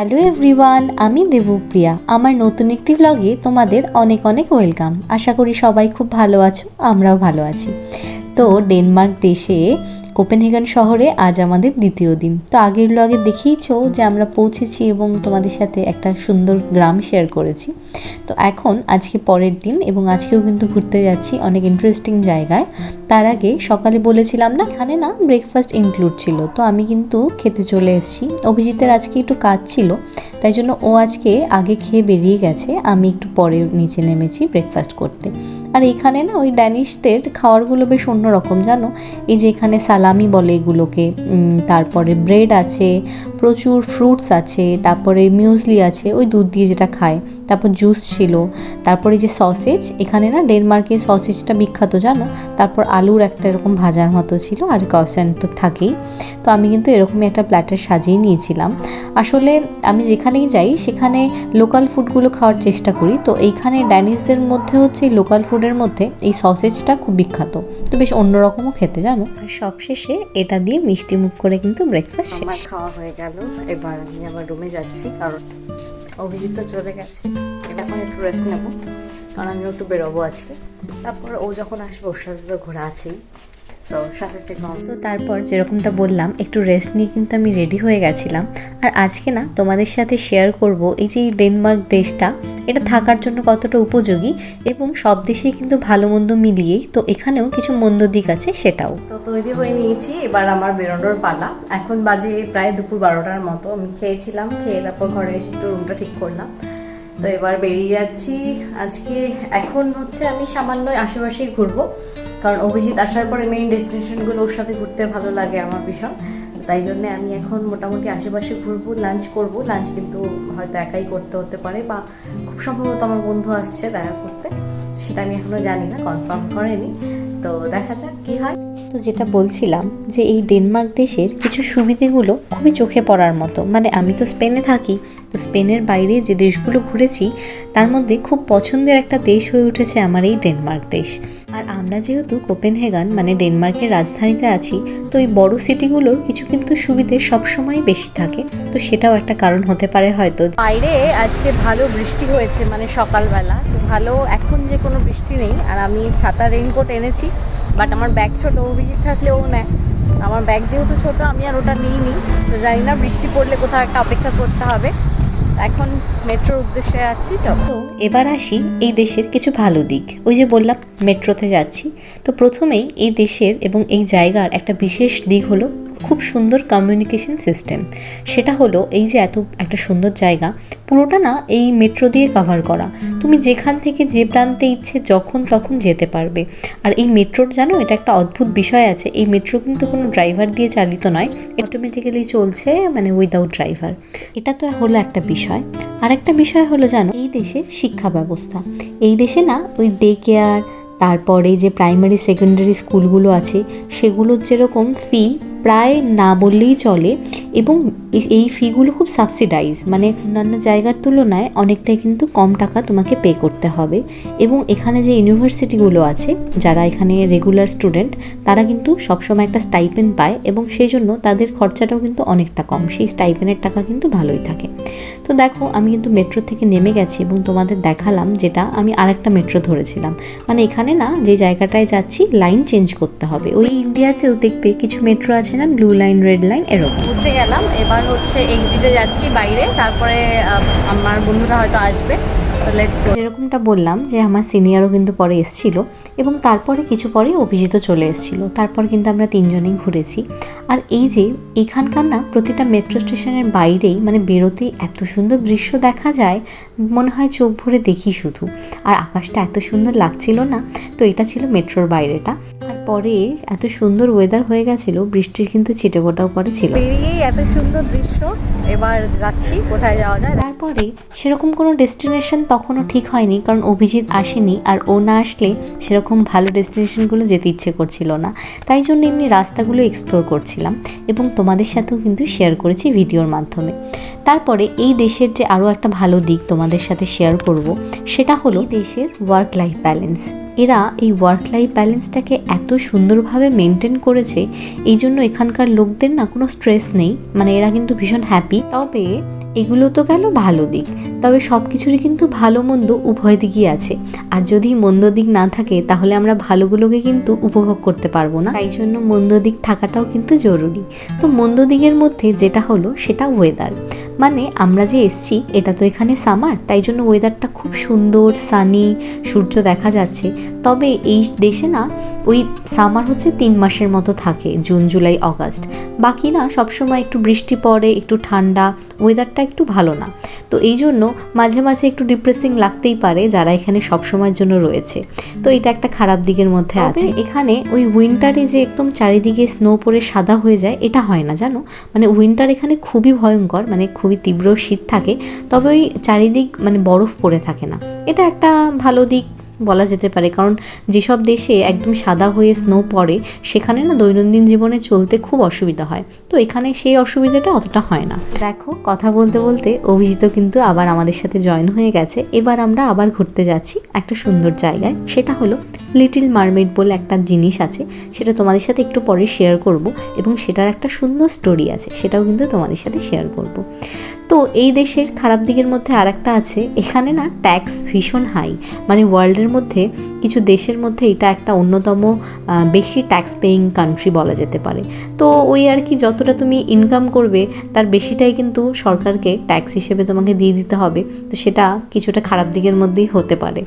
Hello everyone আমি দেবপ্রিয়া। আমার নতুন একটি ব্লগে তোমাদের অনেক অনেক ওয়েলকাম আশা করি সবাই খুব ভালো আছো, আমরাও ভালো আছি। তো ডেনমার্ক দেশে কোপেনহেগেন শহরে আজ আমাদের দ্বিতীয় দিন। তো আগের ব্লগে দেখিয়েছো যে আমরা পৌঁছেছি এবং তোমাদের সাথে একটা সুন্দর গ্রাম শেয়ার করেছি। তো এখন আজকে পরের দিন এবং আজকেও কিন্তু ঘুরতে যাচ্ছি অনেক ইন্টারেস্টিং জায়গায়। তার আগে সকালে বলেছিলাম না, এখানে না ব্রেকফাস্ট ইনক্লুড ছিল। তো আমি কিন্তু খেতে চলে এসেছি। অভিজিতের আজকে একটু কাজ ছিল, তাই জন্য ও আজকে আগে খেয়ে বেরিয়ে গেছে। আমি একটু পরে নিচে নেমেছি ব্রেকফাস্ট করতে। আর এখানে না ওই ড্যানিশদের খাওয়ারগুলো বেশ অন্যরকম, জানো? এই যে এখানে সালামি বলে এগুলোকে। তারপরে ব্রেড আছে, প্রচুর ফ্রুটস আছে, তারপরে মিউজলি আছে, ওই দুধ দিয়ে যেটা খায়। তারপর জুস ছিল তারপরে যে সসেজ এখানে না ডেনমার্কের সসেজটা বিখ্যাত জানো? তারপর আলুর একটা এরকম ভাজার মতো ছিল আর ক্রসেন্ট তো থাকেই। তো আমি কিন্তু এরকমই একটা প্ল্যাটার সাজিয়ে নিয়েছিলাম। আসলে আমি যেখানেই যাই সেখানে লোকাল ফুডগুলো খাওয়ার চেষ্টা করি। তো এইখানে ড্যানিশদের মধ্যে হচ্ছে এই লোকাল ফুডের মধ্যে এই সসেজটা খুব বিখ্যাত। তো বেশ অন্যরকমও খেতে জানো? আর সবশেষে এটা দিয়ে মিষ্টি মুখ করে কিন্তু ব্রেকফাস্ট শেষ। খাওয়া হয়ে গেল। এবার আমি আবার রুমে যাচ্ছি কারণ অভিজিৎ তো চলে গেছে। এখন একটু রেস্ট নেব, কারণ আমিও একটু বেরোবো আজকে। তারপর ও যখন আসবে, ওর সাথে তো ঘোরা আছেই। তো তারপর যেরকমটা বললাম একটু রেস্ট নিয়ে কিন্তু আমি রেডি হয়ে গেছিলাম। আর আজকে না তোমাদের সাথে শেয়ার করব এই যে ডেনমার্ক দেশটা এটা থাকার জন্য কতটা উপযোগী এবং সব দেশেই কিন্তু ভালো মন্দ মিলিয়েই তো এখানেও কিছু মন্দ দিক আছে সেটাও। তো তৈরি হয়ে নিয়েছি এবার আমার বেরোনোর পালা। এখন বাজে প্রায় দুপুর বারোটার মতো আমি খেয়েছিলাম খেয়ে তারপর ঘরে এসে একটু রুমটা ঠিক করলাম। তো এবার বেরিয়ে যাচ্ছি। আজকে এখন হচ্ছে আমি সামান্য আশেপাশেই ঘুরবো। কারণ অভিজিৎ আসার পরে মেইন ডেস্টিনেশনগুলো ওর সাথে ঘুরতে ভালো লাগে আমার ভীষণ। তাই জন্য আমি এখন মোটামুটি আশেপাশে ঘুরবো লাঞ্চ করব। লাঞ্চ কিন্তু হয়তো একাই করতে হতে পারে বা খুব সম্ভবত আমার বন্ধু আসছে দেখা করতে। সেটা আমি এখনও জানি না কনফার্ম করেনি। তো দেখা যাক কি হয়। তো যেটা বলছিলাম যে এই ডেনমার্ক দেশের কিছু সুবিধেগুলো খুবই চোখে পড়ার মতো। মানে আমি তো স্পেনে থাকি তো স্পেনের বাইরে যে দেশগুলো ঘুরেছি, তার মধ্যে খুব পছন্দের একটা দেশ হয়ে উঠেছে আমার এই ডেনমার্ক দেশ। আর আমরা যেহেতু কোপেনহেগান মানে ডেনমার্কের রাজধানীতে আছি, তো এই বড় সিটিগুলোর কিছু কিন্তু সুবিধে সবসময় বেশি থাকে। তো সেটাও একটা কারণ হতে পারে হয়তো। বাইরে আজকে ভালো বৃষ্টি হয়েছে মানে সকালবেলা। তো ভালো এখন যে কোনো বৃষ্টি নেই, আর আমি ছাতা রেইনকোট এনেছি, বাট আমার ব্যাগ ছোট, অভিজিৎ থাকলে ও নেয়। আমার ব্যাগ যেহেতু ছোট, আমি আর ওটা নিইনি। তো জানি না বৃষ্টি পড়লে কোথাও একটা অপেক্ষা করতে হবে। এখন মেট্রোর উদ্দেশ্যে যাচ্ছি তো এবার আসি এই দেশের কিছু ভালো দিক। ওই যে বললাম, মেট্রোতে যাচ্ছি। তো প্রথমেই এই দেশের এবং এই জায়গার একটা বিশেষ দিক হলো খুব সুন্দর কমিউনিকেশন সিস্টেম সেটা হলো এই যে এত, একটা সুন্দর জায়গা, পুরোটা না এই মেট্রো দিয়ে কভার করা। তুমি যেখান থেকে যে প্রান্তে ইচ্ছে যখন তখন যেতে পারবে। আর এই মেট্রোর জানো, এটা একটা অদ্ভুত বিষয় আছে। এই মেট্রো কিন্তু কোনো ড্রাইভার দিয়ে চালিত নয় অটোমেটিক্যালি চলছে মানে উইদাউট ড্রাইভার এটা তো হলো একটা বিষয়। আর একটা বিষয় হলো জানো, এই দেশের শিক্ষা ব্যবস্থা। এই দেশে না ওই ডে কেয়ার তারপরে যে প্রাইমারি সেকেন্ডারি স্কুলগুলো আছে, সেগুলোর যেরকম ফি প্রায় না বললেই চলে এবং এই ফিগুলো খুব সাবসিডাইজ মানে অন্যান্য জায়গার তুলনায় অনেকটাই কিন্তু কম টাকা তোমাকে পে করতে হবে এবং এখানে যে ইউনিভার্সিটিগুলো আছে, যারা এখানে রেগুলার স্টুডেন্ট তারা কিন্তু সবসময় একটা স্টাইপেন পায় এবং সেই জন্য তাদের খরচাটাও কিন্তু অনেকটা কম। সেই স্টাইপেনের টাকা কিন্তু ভালোই থাকে। তো দেখো, আমি কিন্তু মেট্রো থেকে নেমে গেছি এবং তোমাদের দেখালাম যেটা আমি আরেকটা মেট্রো ধরেছিলাম। মানে এখানে না, যে জায়গাটায় যাচ্ছি লাইন চেঞ্জ করতে হবে। ওই ইন্ডিয়াতেও দেখবে কিছু মেট্রো আছে না ব্লু লাইন রেড লাইন এরকম। উঠে গেলাম। এবার হচ্ছে এক্সিটে যাচ্ছি বাইরে। তারপরে আমার বন্ধুরা হয়তো আসবে। যেরকমটা বললাম যে আমার সিনিয়রও কিন্তু পরে এসছিল এবং তারপরে কিছু পরে অভিজিৎ চলে এসেছিল। তারপর কিন্তু আমরা তিনজনেই ঘুরেছি। আর এই যে এখানকার না প্রতিটা মেট্রো স্টেশনের বাইরেই মানে বেরোতেই এত সুন্দর দৃশ্য দেখা যায় মনে হয় চোখ ভরে দেখি শুধু। আর আকাশটা এত সুন্দর লাগছিল না তো এটা ছিল মেট্রোর বাইরেটা। পরে এত সুন্দর ওয়েদার হয়ে গেছিল বৃষ্টির কিন্তু ছিটে ফোটাও পরে ছিল। বেরিয়েই এত সুন্দর দৃশ্য এবার যাচ্ছি কোথায় যাওয়া যায়? তারপরে সেরকম কোনো ডেস্টিনেশন তখনও ঠিক হয়নি কারণ অভিজিৎ আসেনি আর ও না আসলে সেরকম ভালো ডেস্টিনেশনগুলো যেতে ইচ্ছে করছিল না। তাই জন্য এমনি রাস্তাগুলো এক্সপ্লোর করছিলাম এবং তোমাদের সাথেও কিন্তু শেয়ার করেছি ভিডিওর মাধ্যমে। তারপরে এই দেশের যে আরও একটা ভালো দিক তোমাদের সাথে শেয়ার করব সেটা হলো দেশের ওয়ার্ক লাইফ ব্যালেন্স এরা এই ওয়ার্ক লাইফ ব্যালেন্সটাকে এত সুন্দরভাবে মেনটেন করেছে এই জন্য এখানকার লোকদের না কোনো স্ট্রেস নেই। মানে এরা কিন্তু ভীষণ হ্যাপি তবে এগুলো তো গেল ভালো দিক। তবে সব কিছুরই কিন্তু ভালো মন্দ উভয় দিকই আছে। আর যদি মন্দ দিক না থাকে, তাহলে আমরা ভালোগুলোকে কিন্তু উপভোগ করতে পারব না। তাই জন্য মন্দ দিক থাকাটাও কিন্তু জরুরি। তো মন্দ দিকের মধ্যে যেটা হলো, সেটা ওয়েদার মানে আমরা যে এসছি, এটা তো এখানে সামার তাই জন্য ওয়েদারটা খুব সুন্দর সানি সূর্য দেখা যাচ্ছে। তবে এই দেশে না, ওই সামার হচ্ছে তিন মাসের মতো থাকে, জুন, জুলাই, অগাস্ট। বাকি না, সবসময় একটু বৃষ্টি পড়ে, একটু ঠান্ডা ওয়েদারটা একটু ভালো না। তো এই জন্য মাঝে মাঝে একটু ডিপ্রেসিং লাগতেই পারে যারা এখানে সবসময়ের জন্য রয়েছে। তো এটা একটা খারাপ দিকের মধ্যে আছে। এখানে ওই উইন্টারে যে একদম চারিদিকে স্নো পরে সাদা হয়ে যায় এটা হয় না জানো? মানে উইন্টার এখানে খুবই ভয়ঙ্কর মানে খুবই তীব্র শীত থাকে তবে ওই চারিদিক মানে বরফ পড়ে থাকে না। এটা একটা ভালো দিক বলা যেতে পারে কারণ যেসব দেশে একদম সাদা হয়ে স্নো পড়ে সেখানে না দৈনন্দিন জীবনে চলতে খুব অসুবিধা হয়। তো এখানে সেই অসুবিধাটা অতটা হয় না। দেখো, কথা বলতে বলতে অভিজিৎ কিন্তু আবার আমাদের সাথে জয়েন হয়ে গেছে। এবার আমরা আবার ঘুরতে যাচ্ছি একটা সুন্দর জায়গায়। সেটা হলো লিটিল মারমেড বলে একটা জিনিস আছে। সেটা তোমাদের সাথে একটু পরে শেয়ার করব এবং সেটার একটা সুন্দর স্টোরি আছে। সেটাও কিন্তু তোমাদের সাথে শেয়ার করব। তো এই দেশের খারাপ দিকের মধ্যে আর একটা আছে। এখানে না ট্যাক্স ভীষণ হাই মানে ওয়ার্ল্ডের মধ্যে কিছু দেশের মধ্যে এটা একটা অন্যতম বেশি ট্যাক্স পেইং কান্ট্রি বলা যেতে পারে। তো ওই আর কি যতটা তুমি ইনকাম করবে, তার বেশিটাই কিন্তু সরকারকে ট্যাক্স হিসেবে তোমাকে দিয়ে দিতে হবে। তো সেটা কিছুটা খারাপ দিকের মধ্যেই হতে পারে।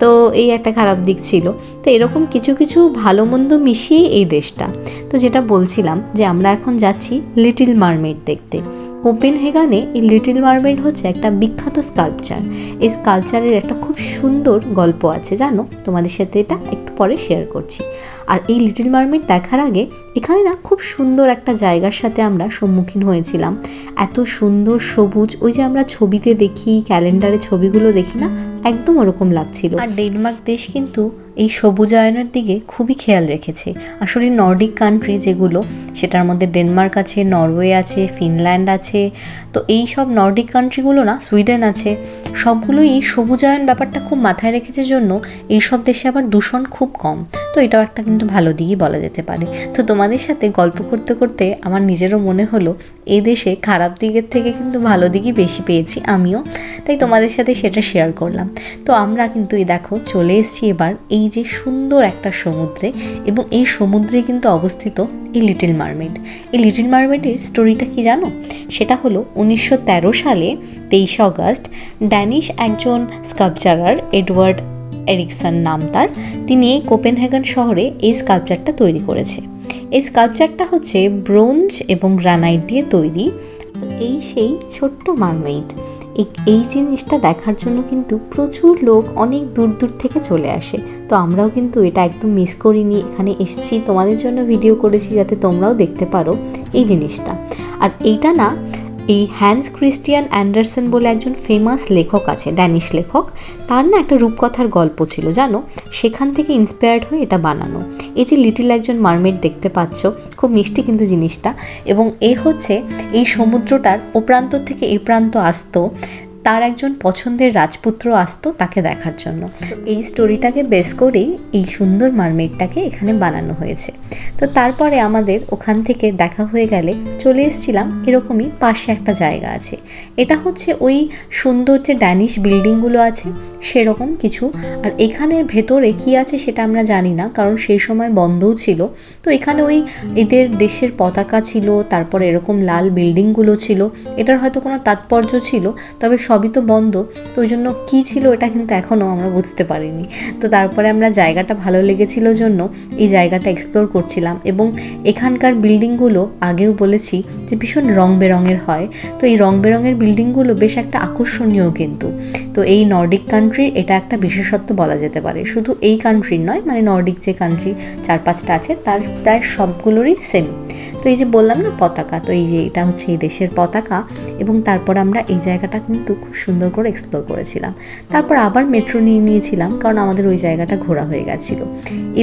তো এই একটা খারাপ দিক ছিল। তো এরকম কিছু কিছু ভালো মন্দ মিশিয়ে এই দেশটা। তো যেটা বলছিলাম যে আমরা এখন যাচ্ছি লিটিল মারমেড দেখতে। কোপেনহেগানে এই লিটিল মারমেড হচ্ছে একটা বিখ্যাত স্কাল্পচার। এই স্কাল্পচারের একটা খুব সুন্দর গল্প আছে, জানো? তোমাদের সাথে এটা একটু পরে শেয়ার করছি। আর এই লিটিল মারমেড দেখার আগে এখানে না খুব সুন্দর একটা জায়গার সাথে আমরা সম্মুখীন হয়েছিলাম। এত সুন্দর সবুজ, ওই যে আমরা ছবিতে দেখি, ক্যালেন্ডারে ছবিগুলো দেখি না, একদম ওরকম লাগছিল। আর ডেনমার্ক দেশ কিন্তু এই সবুজায়নের দিকে খুবই খেয়াল রেখেছে। আসলে নর্ডিক কান্ট্রি যেগুলো, সেটার মধ্যে ডেনমার্ক আছে, নরওয়ে আছে, ফিনল্যান্ড আছে, তো এই সব নর্ডিক কান্ট্রিগুলো না, সুইডেন আছে, সবগুলোই এই সবুজায়ন ব্যাপারটা খুব মাথায় রেখেছে জন্য এই সব দেশে আবার দূষণ খুব কম। তো এটাও একটা কিন্তু ভালো দিকই বলা যেতে পারে। তো তোমাদের সাথে গল্প করতে করতে আমার নিজেরও মনে হলো এই দেশে খারাপ দিকের থেকে কিন্তু ভালো দিকই বেশি পেয়েছি আমিও, তাই তোমাদের সাথে সেটা শেয়ার করলাম। তো আমরা কিন্তু এই দেখো চলে এসেছি এবার এই যে সুন্দর একটা সমুদ্রে এবং এই সমুদ্রে কিন্তু অবস্থিত এই লিটিল মারমেড। এই লিটিল মারমেডের স্টোরিটা কি জানো? সেটা হলো উনিশশো তেরো সালে তেইশে অগস্ট ড্যানিশ একজন স্কাল্পচারার এডওয়ার্ড এরিকসন নাম তার, তিনি কোপেনহেগন শহরে এই স্কাল্পচারটা তৈরি করেছে। এই স্কাল্পচারটা হচ্ছে ব্রোঞ্জ এবং গ্রানাইট দিয়ে তৈরি। এই সেই ছোট্ট মারমেইড। এই- জিনিসটা দেখার জন্য কিন্তু প্রচুর লোক অনেক দূর দূর থেকে চলে আসে। তো আমরাও কিন্তু এটা একদম মিস করিনি। এখানে এসেছি, তোমাদের জন্য ভিডিও করেছি যাতে তোমরাও দেখতে পারো এই জিনিসটা। আর এইটা না এই হ্যান্স ক্রিস্টিয়ান অ্যান্ডারসন বলে একজন ফেমাস লেখক আছে ড্যানিশ লেখক। তার না একটা রূপকথার গল্প ছিল, জানো? সেখান থেকে ইন্সপায়ার্ড হয়ে এটা বানানো। এই যে লিটিল একজন মারমেড দেখতে পাচ্ছ, খুব মিষ্টি কিন্তু জিনিসটা। এবং এ হচ্ছে এই সমুদ্রটার ও প্রান্ত থেকে এ প্রান্ত আসতো তার একজন পছন্দের রাজপুত্র আসতো তাকে দেখার জন্য। এই স্টোরিটাকে বেস করেই এই সুন্দর মারমেডটাকে এখানে বানানো হয়েছে। তো তারপরে আমাদের ওখান থেকে দেখা হয়ে গেলে চলে এসেছিলাম এরকমই পাশে একটা জায়গা আছে। এটা হচ্ছে ওই সুন্দর যে ড্যানিশ বিল্ডিংগুলো আছে, সেরকম কিছু। আর এখানের ভেতরে কি আছে সেটা আমরা জানি না, কারণ সেই সময় বন্ধও ছিল। তো এখানে ওই এদের দেশের পতাকা ছিল, তারপর এরকম লাল বিল্ডিংগুলো ছিল। এটার হয়তো কোনো তাৎপর্য ছিল, তবে সবই তো বন্ধ, তো ওই জন্য কী ছিল এটা কিন্তু এখনও আমরা বুঝতে পারিনি। তো তারপরে আমরা জায়গাটা ভালো লেগেছিল জন্য এই জায়গাটা এক্সপ্লোর করছিলাম এবং এখানকার বিল্ডিংগুলো আগেও বলেছি যে ভীষণ রং বেরঙের হয়। তো এই রং বেরঙের বিল্ডিংগুলো বেশ একটা আকর্ষণীয় কিন্তু। তো এই নর্ডিক কান্ট্রির এটা একটা বিশেষত্ব বলা যেতে পারে। শুধু এই কান্ট্রির নয় মানে নর্ডিক যে কান্ট্রি চার পাঁচটা আছে, তার প্রায় সবগুলোরই সেম তো এই যে বললাম না পতাকা, তো এই যে এটা হচ্ছে এই দেশের পতাকা এবং তারপর আমরা এই জায়গাটা কিন্তু খুব সুন্দর করে এক্সপ্লোর করেছিলাম। তারপর আবার মেট্রো নিয়ে নিয়েছিলাম কারণ আমাদের ওই জায়গাটা ঘোরা হয়ে গেছিল।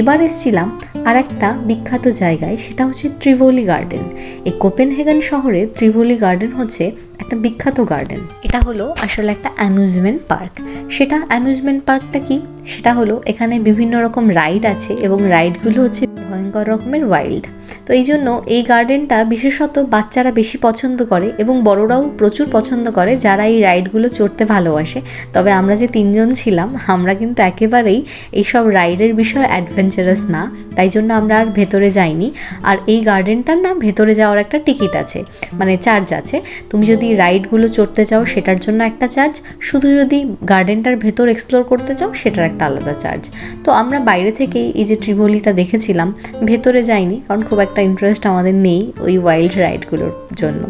এবার এসছিলাম আর একটা বিখ্যাত জায়গায়, সেটা হচ্ছে ত্রিভলি গার্ডেন এই কোপেনহেগেন শহরে ত্রিভলি গার্ডেন হচ্ছে একটা বিখ্যাত গার্ডেন এটা হলো আসলে একটা অ্যামিউজমেন্ট পার্ক সেটা অ্যামিউজমেন্ট পার্কটা কি? সেটা হলো এখানে বিভিন্ন রকম রাইড আছে এবং রাইডগুলো হচ্ছে ভয়ঙ্কর রকমের ওয়াইল্ড তো এই জন্য এই গার্ডেনটা বিশেষত বাচ্চারা বেশি পছন্দ করে এবং বড়রাও প্রচুর পছন্দ করে যারা এই রাইডগুলো চড়তে ভালোবাসে। তবে আমরা যে তিনজন ছিলাম, আমরা কিন্তু একেবারেই এইসব রাইডের বিষয়ে অ্যাডভেঞ্চারাস না, তাই জন্য আমরা আর ভেতরে যাইনি। আর এই গার্ডেনটার না ভেতরে যাওয়ার একটা টিকিট আছে মানে চার্জ আছে। তুমি যদি রাইডগুলো চড়তে চাও, সেটার জন্য একটা চার্জ। শুধু যদি গার্ডেনটার ভেতর এক্সপ্লোর করতে চাও, সেটার একটা আলাদা চার্জ। তো আমরা বাইরে থেকেই এই যে ট্রিভলিটা দেখেছিলাম, ভেতরে যাইনি, কারণ খুব একটা ইন্টারেস্ট আমাদের নেই ওই ওয়াইল্ড রাইডগুলোর জন্য।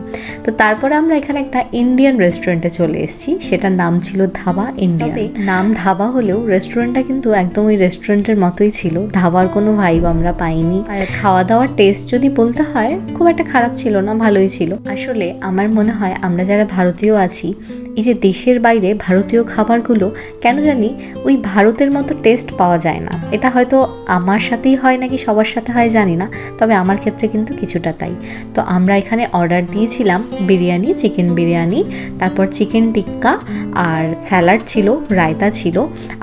তো তারপরে আমরা এখানে একটা ইন্ডিয়ান রেস্টুরেন্টে চলে এসেছি সেটার নাম ছিল ধাবা ইন্ডিয়া নাম ধাবা হলেও রেস্টুরেন্টটা কিন্তু একদম ওই রেস্টুরেন্টের মতোই ছিল। ধাবার কোনো ভাইব আমরা পাইনি। আর খাওয়া দাওয়ার টেস্ট যদি বলতে হয় খুব একটা খারাপ ছিল না ভালোই ছিল। আসলে আমার মনে হয় আমরা যারা ভারতীয় আছি এই যে দেশের বাইরে ভারতীয় খাবারগুলো কেন জানি ওই ভারতের মতো টেস্ট পাওয়া যায় না। এটা হয়তো আমার সাথেই হয় নাকি সবার সাথে হয় জানি না তবে আমার ক্ষেত্রে কিন্তু কিছুটা তাই। তো আমরা এখানে অর্ডার দিয়েছিলাম বিরিয়ানি চিকেন বিরিয়ানি, তারপর চিকেন টিক্কা আর স্যালাড ছিল, রায়তা ছিল,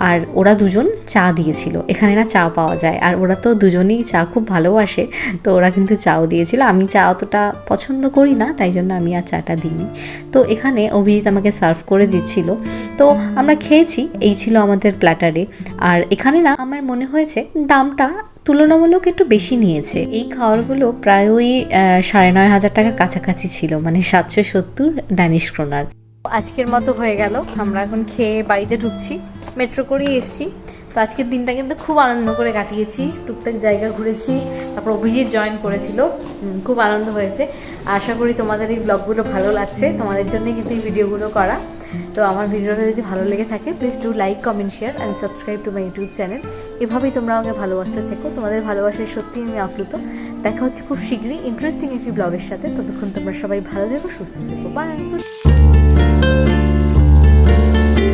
আর ওরা দুজন চা দিয়েছিল। এখানে না চা পাওয়া যায়, আর ওরা তো দুজনেই চা খুব ভালোবাসে, তো ওরা কিন্তু চাও দিয়েছিল। আমি চা অতটা পছন্দ করি না, তাই জন্য আমি আর চাটা দিইনি। তো এখানে অভিজিৎ আমাকে সার্ভ করে দিচ্ছিল। তো আমরা খেয়েছি, এই ছিল আমাদের প্ল্যাটারে। আর এখানে না আমার মনে হয়েছে দামটা তুলনামূলক একটু বেশি নিয়েছে। এই খাওয়ারগুলো প্রায় ওই সাড়ে নয় হাজার টাকার কাছাকাছি ছিল মানে সাতশো সত্তর ড্যানিশ ক্রোনার আজকের মতো হয়ে গেল, আমরা এখন খেয়ে বাড়িতে ঢুকছি মেট্রো করেই এসেছি। তো আজকের দিনটা কিন্তু খুব আনন্দ করে কাটিয়েছি, টুকটাক জায়গা ঘুরেছি, তারপর অভিজিৎ জয়েন করেছিল খুব আনন্দ হয়েছে। আশা করি তোমাদের এই ব্লগগুলো ভালো লাগছে, তোমাদের জন্যই কিন্তু এই ভিডিওগুলো করা। তো আমার ভিডিওটা যদি ভালো লেগে থাকে please do like comment share and subscribe to my YouTube channel এভাবেই তোমরা আমাকে ভালোবাসতে থেকো। তোমাদের ভালোবাসায় সত্যিই আমি আপ্লুত। দেখা হচ্ছে খুব শীঘ্রই ইন্টারেস্টিং একটি ব্লগের সাথে। ততক্ষণ তোমরা সবাই ভালো থেকো, সুস্থ থেকো। বাই